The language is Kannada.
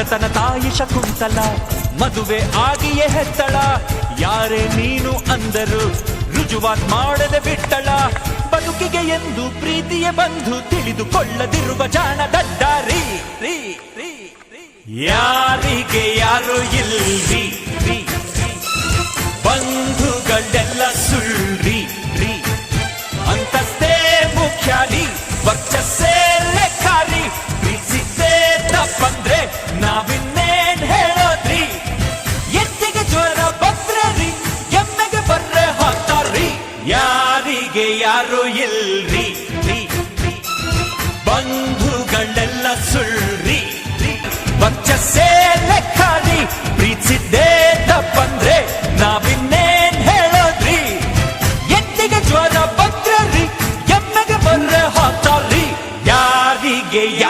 ಭರತನ ತಾಯಿ ಶಕುಂತಲ, ಮದುವೆ ಆಗಿಯೇ ಹೆತ್ತಳ ಯಾರೇ ನೀನು ಅಂದರು ರುಜುವಾತ್ ಮಾಡದೆ ಬಿಟ್ಟಳ ಬದುಕಿಗೆ ಎಂದು ಪ್ರೀತಿಯ ಬಂಧು ತಿಳಿದುಕೊಳ್ಳದಿರುವ ಜಾಣ ದಡ್ಡಾರಿ. ಯಾರಿಗೆ ಯಾರು ರೀ. ಬಂಧುಗಳೆಲ್ಲ ಸುಳ್ರಿ ಅಂತಸ್ತೇ ಮುಖ್ಯಾರಿ ನಾವಿನ್ನೇನ್ ಹೇಳೋದ್ರಿ? ಎತ್ತಿಗ ಜ್ವರ ಬಸ್ರಿ ಎಮ್ಮೆಗೆ ಬರ್ರೆ ಹಾಕ್ತಾರ್ರಿ. ಯಾರಿಗೆ ಯಾರು ಇಲ್ರಿ? ಬಂಧುಗಳೆಲ್ಲ ಸುಳ್ರಿ. ವರ್ಚಸ್ಸೇ ಲೆಕ್ಕಾದಿ ಪ್ರೀತಿಸಿದ್ದೇ ತಪ್ಪಂದ್ರೆ ನಾವಿನ್ನೇನ್ ಹೇಳೋದ್ರಿ? ಎತ್ತಿಗ ಜ್ವರ ಬದ್ರಿ ಎಮ್ಮೆಗೆ ಬರ್ರೆ ಹಾಕ್ತಾರ್ರಿ. ಯಾರಿಗೆ